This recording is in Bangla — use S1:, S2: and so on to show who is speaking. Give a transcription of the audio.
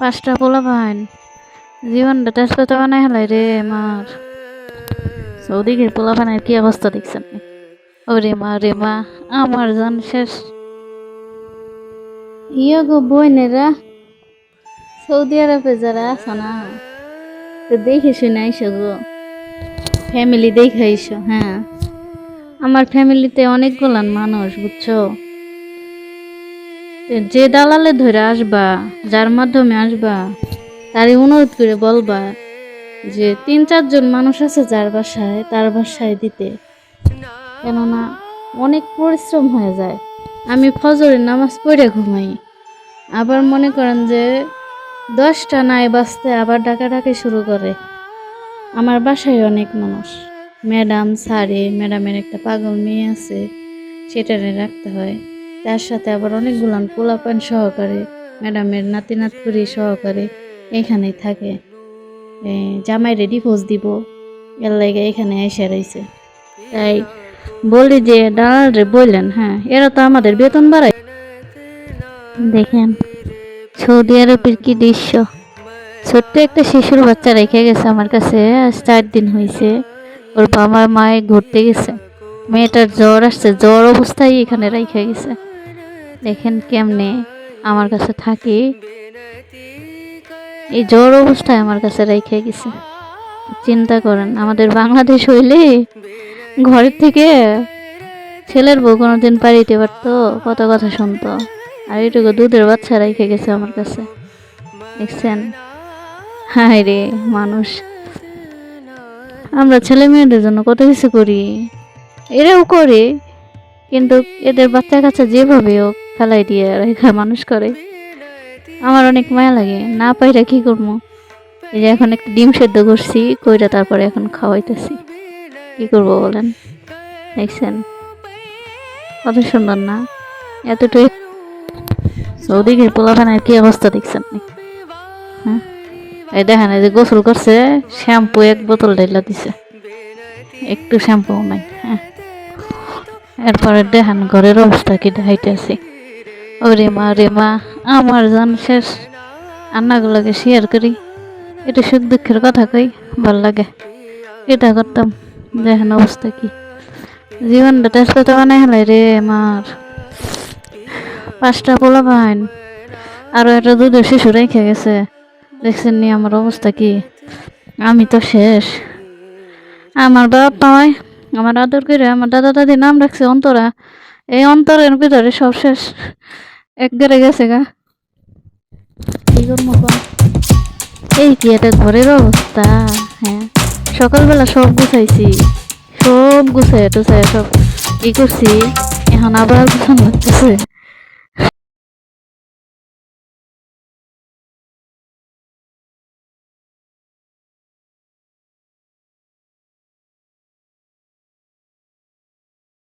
S1: পাঁচটা পোলা পাইন জীবনটা তেজপাতা বানাই হেলাই রে আমার সৌদিকে পোলা পানের কি অবস্থা দেখছেন? ওরে মা রে মা, আমার জান শেষ। ইয়ে গো বইনেরা সৌদি আরবে যারা আছে না, তো দেখে শুনে আইসো গো। ফ্যামিলি দেখে আইসো হ্যাঁ। আমার ফ্যামিলিতে অনেকগুলান মানুষ, বুঝছ? যে দালালে ধরে আসবা, যার মাধ্যমে আসবা, তারই অনুরোধ করে বলবা যে, তিন, চারজন মানুষ আছে যার বাসায়, তার বাসায় দিতে। কেননা অনেক পরিশ্রম হয়ে যায়। আমি ফজরের নামাজ পড়ে ঘুমাই। আবার মনে করেন যে, দশটা নাই বাজতে আবার ডাকাডাকি শুরু করে। আমার বাসায় অনেক মানুষ। ম্যাডাম, স্যারে ম্যাডামের একটা পাগল মেয়ে আছে, সেটারে রাখতে হয়। তার সাথে আবার অনেকগুলান পোলাপান সহকারে, ম্যাডামের নাতি নাতকুরি সহকারে এখানেই থাকে। জামাই রেডি ডিভোর্স দিব, এর লাগে এখানে এসে রয়েছে তাই বলি যে, দালালরে বললেন হ্যাঁ এরা তো আমাদের বেতন বাড়ায়। দেখেন, সৌদি আরবের কি দৃশ্য। ছোট্ট একটা শিশুর বাচ্চা রেখে গেছে আমার কাছে চার দিন হয়েছে ওর বাবা মায়ে ঘুরতে গেছে। মেয়েটার জ্বর আসছে, জ্বর অবস্থায় এখানে রেখে গেছে। দেখেন কেমনে আমার কাছে থাকি। এই জ্বর অবস্থায় আমার কাছে রেখে গেছে। চিন্তা করেন, আমাদের বাংলাদেশ হইলে ঘরের থেকে ছেলের বউ কোনোদিন পারিতে পারতো, কত কথা শুনতো। আর এইটুকু দুধের বাচ্চা রেখে গেছে আমার কাছে। দেখছেন? হায় রে মানুষ। আমরা ছেলে মেয়েদের জন্য কত কিছু করি। এরাও করে। কিন্তু এদের বাচ্চা কাচ্চা যেভাবে হোক ফেলাই দিয়ে রেখা মানুষ করে, আমার অনেক মায়া লাগে। না পাইরা কি করব? এই যে এখন একটা ডিম সেদ্ধ করছি, কইরা তারপরে এখন খাওয়াইতেছি। কি করব বলেন? দেখছেন? কত সুন্দর না? এতটুকু সৌদিকে পোলাপানের কি অবস্থা দেখছেন? হ্যাঁ? এই দেখেন, এই যে গোসল করছে, শ্যাম্পু এক বোতল ঢেলা দিছে। একটু শ্যাম্পু নাই। এরপরে দেহান ঘরের অবস্থা কি দেখাইতেছি? ওরে মা রে মা, আমার জান শেষ। রান্নাগুলোকে শেয়ার করি। এটা সুখ দুঃখের কথা কই, ভালো লাগে। এটা করতাম। দেখেন অবস্থা কি? জীবনটা তেজপাতা বানাই হেলাই রে আমার পাঁচটা পোলা পাইন আরও একটা দুধের শিশু রেখে গেছে। দেখছেন নি আমার অবস্থা কি? আমি তো শেষ। আমার বাপ পাওয়ায় আমার আদর করে আমার দাদা দাদি নাম রাখছে অন্তরা। এই অন্তরের ভিতরে সব শেষ। একবারে গেছে গা। কি করব এই কি এটা ঘরের অবস্থা হ্যাঁ। সকালবেলা সব গুছাইছি। সব গুছাই টুছাই সব ই করছি। এখন আবার গুছানো হচ্ছে